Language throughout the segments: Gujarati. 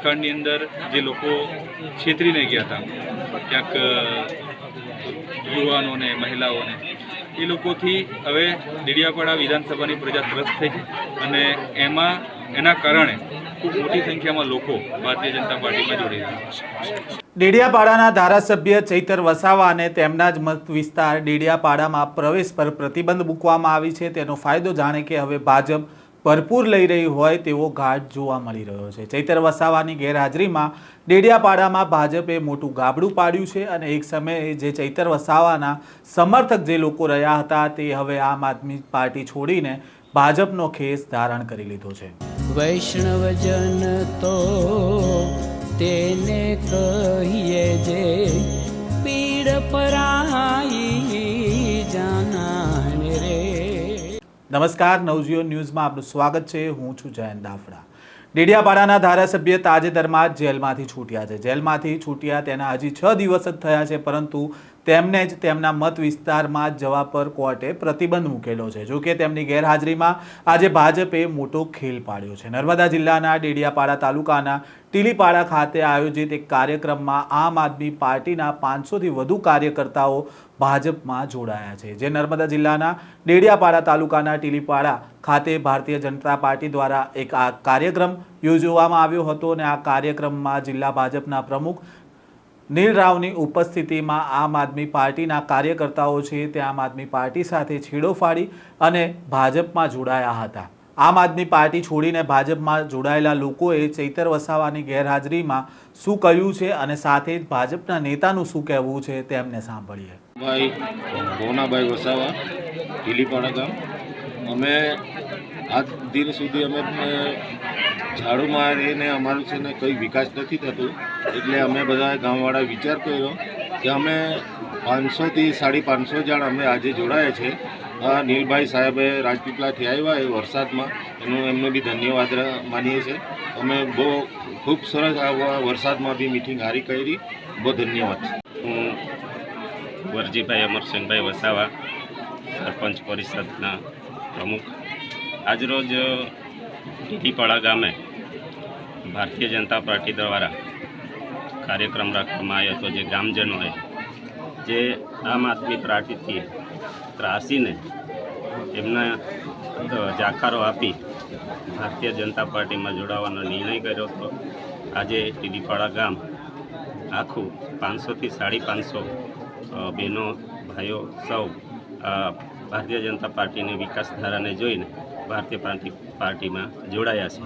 ભૂતકાળની અંદર જે લોકો છેતરીને ગયા હતા, ક્યાંક યુવાનોને, મહિલાઓને, એ લોકોથી હવે ડેડિયાપાડા વિધાનસભાની પ્રજા ત્રસ્ત થઈ છે અને એમાં, એના કારણે ખૂબ મોટી સંખ્યામાં લોકો ભારતીય જનતા પાર્ટીમાં જોડી રહ્યા છે. ડેડિયાપાડાના ધારાસભ્ય ચૈતર વસાવા અને તેમના જ મત વિસ્તાર ડેડિયાપાડામાં પ્રવેશ પર પ્રતિબંધ મૂકવામાં આવી છે. તેનો ફાયદો જાણે કે હવે ભાજપ ભરપૂર લઈ રહી હોય તેવો ઘાટ જોવા મળી રહ્યો છે. ચૈતર વસાવાની ગેરહાજરીમાં ડેડિયાપાડામાં ભાજપે મોટું ગાબડું પાડ્યું છે અને એક સમયે જે ચૈતર વસાવાના સમર્થક જે લોકો રહ્યા હતા તે હવે આમ આદમી પાર્ટી છોડીને ભાજપનો ખેસ ધારણ કરી લીધો છે. વૈષ્ણવજન તો તેને કહીએ જે પીડ પરાઈ નમસ્કાર નવજીઓ ન્યૂઝમાં આપનું સ્વાગત છે. હું છું જયંત દાફડા ડેડિયાપાડાના ધારાસભ્ય તાજેતરમાં જ જેલમાંથી છૂટ્યા છે. જેલમાંથી છૂટ્યા તેના હજી છ દિવસ જ થયા છે, પરંતુ તેમને જ તેમના મત વિસ્તારમાં જવા પર કોર્ટે પ્રતિબંધ મૂકેલો છે. જો કે તેમની ગેરહાજરીમાં આજે ભાજપે મોટો ખેલ પાડ્યો છે. નર્મદા જિલ્લાના ડેડિયાપાડા તાલુકાના ટીલીપાડા ખાતે આયોજિત એક કાર્યક્રમમાં આમ આદમી પાર્ટીના પાંચસોથી વધુ કાર્યકર્તાઓ ભાજપમાં જોડાયા છે, જે નર્મદા જિલ્લાના ડેડિયાપાડા તાલુકાના ટીલીપાડા ખાતે ભારતીય જનતા પાર્ટી દ્વારા એક આ કાર્યક્રમ યોજવામાં આવ્યો હતો અને આ કાર્યક્રમમાં જિલ્લા ભાજપના પ્રમુખ નીલ રાવની ઉપસ્થિતિમાં આમ આદમી પાર્ટીના કાર્યકર્તાઓ છે તે આમ આદમી પાર્ટી સાથે છેડો ફાડી અને ભાજપમાં જોડાયા હતા. આમ આદમી પાર્ટી છોડીને ભાજપમાં જોડાયેલા લોકોએ ચૈતર વસાવાની ગેરહાજરીમાં શું કહ્યું છે અને સાથે જ ભાજપના નેતાનું શું કહેવું છે તેમને સાંભળીએ. ભાઈ ભોનાભાઈ વસાવા, ઢીલીપાડા ગામ. અમે આજ દિન સુધી અમે ઝાડુ મારીને અમારું છે ને કંઈ વિકાસ નથી થતો, એટલે અમે બધા ગામવાળા વિચાર કર્યો કે અમે પાંચસોથી સાડી પાંચસો જણ અમે આજે જોડાયા છે. આ નીલભાઈ સાહેબે રાજપીપળાથી આવ્યા એ વરસાદમાં. એનું એમને બી ધન્યવાદ માનીએ છીએ. અમે બહુ ખૂબ સરસ આ વરસાદમાં બી મિટિંગ હારી કરી. બહુ ધન્યવાદ. હું વરજીભાઈ અમરસિંહભાઈ વસાવા, સરપંચ પરિષદના પ્રમુખ. આજરોજ ટીટીપાડા ગામે ભારતીય જનતા પાર્ટી દ્વારા કાર્યક્રમ રાખવામાં આવ્યો હતો. જે ગામજનોએ જે આમ આદમી પાર્ટીથી ત્રાસીને એમના જાકારો આપી ભારતીય જનતા પાર્ટીમાં જોડાવાનો નિર્ણય કર્યો હતો. આજે ટીડીપાડા ગામ આખું પાંચસોથી સાડી પાંચસો બહેનો, ભાઈઓ સૌ ભારતીય જનતા પાર્ટીની વિકાસધારાને જોઈને ભારતીય પાર્ટી પાર્ટીમાં જોડાયા છે.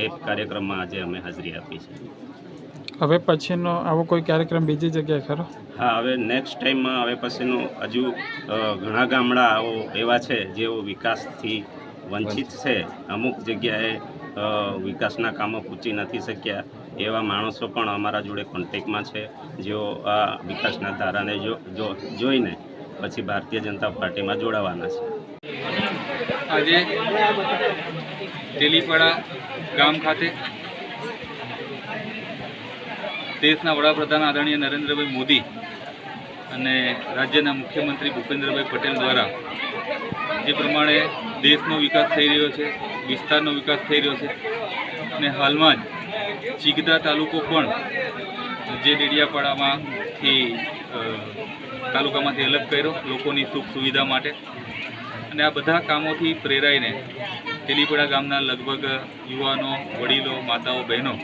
એ કાર્યક્રમમાં આજે અમે હાજરી આપી છે. હવે પછીનો આવો કોઈ કાર્યક્રમ બીજી જગ્યાએ ખરો? હા હવે નેક્સ્ટ ટાઈમમાં હવે પછીનું હજુ ઘણા ગામડાઓ એવા છે જેઓ વિકાસથી વંચિત છે. અમુક જગ્યાએ વિકાસના કામો પૂછી નથી શક્યા. એવા માણસો પણ અમારા જોડે કોન્ટેકમાં છે જેઓ આ વિકાસના ધારાને જો જો જોઈને પછી ભારતીય જનતા પાર્ટીમાં જોડાવાના છે. આજે તેલીપાડા ગામ ખાતે દેશના વડાપ્રધાન આદરણીય નરેન્દ્રભાઈ મોદી અને રાજ્યના મુખ્યમંત્રી ભૂપેન્દ્રભાઈ પટેલ દ્વારા જે પ્રમાણે દેશનો વિકાસ થઈ રહ્યો છે, વિસ્તારનો વિકાસ થઈ રહ્યો છે અને હાલમાં જ ચીગદા તાલુકો પણ જે ડેડિયાપાડામાંથી તાલુકામાંથી અલગ કર્યો લોકોની સુખ સુવિધા માટે. અને આ બધા કામોથી પ્રેરાઈને તેલીપડા ગામના લગભગ યુવાનો, વડીલો, માતાઓ, બહેનો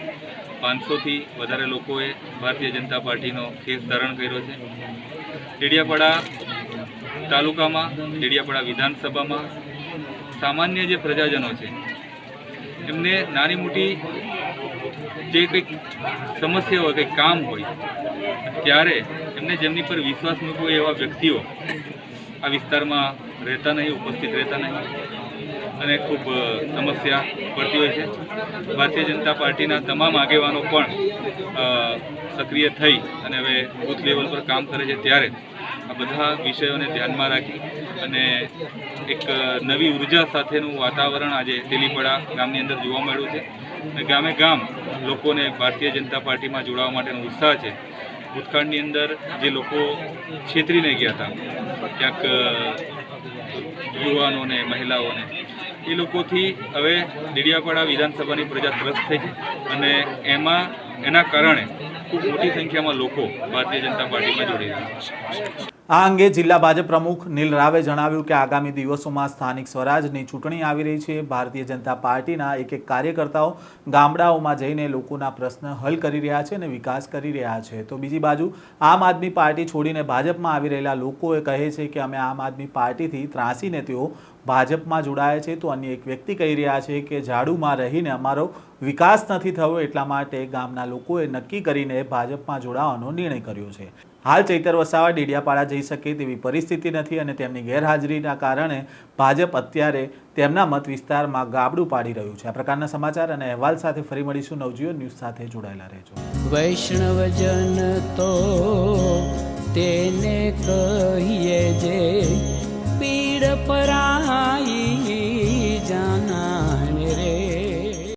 પાંચસોથી વધારે લોકોએ ભારતીય જનતા પાર્ટીનો કેસ ધારણ કર્યો છે. ડેડિયાપાડા તાલુકામાં, ડેડિયાપાડા વિધાનસભામાં સામાન્ય જે પ્રજાજનો છે, એમને નાની મોટી જે કંઈક સમસ્યા હોય કંઈક કામ હોય, ત્યારે એમને જેમની પર વિશ્વાસ મૂકવો એવા વ્યક્તિઓ આ વિસ્તારમાં રહેતા નહીં, ઉપસ્થિત રહેતા નહીં. અને ખૂબ સમસ્યા પડતી હોય છે. ભારતીય જનતા પાર્ટીના તમામ આગેવાનો પણ સક્રિય થઈ અને હવે બૂથ લેવલ પર કામ કરે છે ત્યારે આ બધા વિષયોને ધ્યાનમાં રાખી અને એક નવી ઊર્જા સાથેનું વાતાવરણ આજે તેલીપડા ગામની અંદર જોવા મળ્યું છે. અને ગામે ગામ લોકોને ભારતીય જનતા પાર્ટીમાં જોડાવા માટેનો ઉત્સાહ છે. ભૂતકાળની અંદર જે લોકો છેતરીને ગયા હતા, ક્યાંક યુવાનોને, મહિલાઓને એ લોકોથી હવે ડેડિયાપાડા વિધાનસભાની પ્રજા ત્રસ્ત થઈ છે અને એમાં, એના કારણે ખૂબ મોટી સંખ્યામાં લોકો ભારતીય જનતા પાર્ટીમાં જોડી રહ્યા છે. આ અંગે જિલ્લા ભાજપ પ્રમુખ નીલ રાવે જણાવ્યું કે આગામી દિવસોમાં સ્થાનિક સ્વરાજની ચૂંટણી આવી રહી છે. ભારતીય જનતા પાર્ટીના એક એક કાર્યકર્તાઓ ગામડાઓમાં જઈને લોકોના પ્રશ્ન હલ કરી રહ્યા છે અને વિકાસ કરી રહ્યા છે. તો બીજી બાજુ, આમ આદમી પાર્ટી છોડીને ભાજપમાં આવી રહેલા લોકોએ કહે છે કે અમે આમ આદમી પાર્ટીથી ત્રાસીને તેઓ ભાજપમાં જોડાયા છે. તો અન્ય એક વ્યક્તિ કહી રહ્યા છે કે ઝાડુમાં રહીને અમારો વિકાસ નથી થયો એટલા માટે ગામના લોકોએ નક્કી કરીને ભાજપમાં જોડાવાનો નિર્ણય કર્યો છે. હાલ ચૈતર વસાવા ડેડિયાપાડા જઈ શકે તેવી પરિસ્થિતિ નથી અને તેમની ગેરહાજરીના કારણે ભાજપ અત્યારે તેમના મત વિસ્તારમાં ગાબડું પાડી રહ્યું છે. આ પ્રકારના સમાચાર અને અહેવાલ સાથે ફરી મળીશું. નવજીવન ન્યૂઝ સાથે જોડાયેલા રહેજો. વૈષ્ણવજન તો તેને કહીએ જે પીડ પરાઈ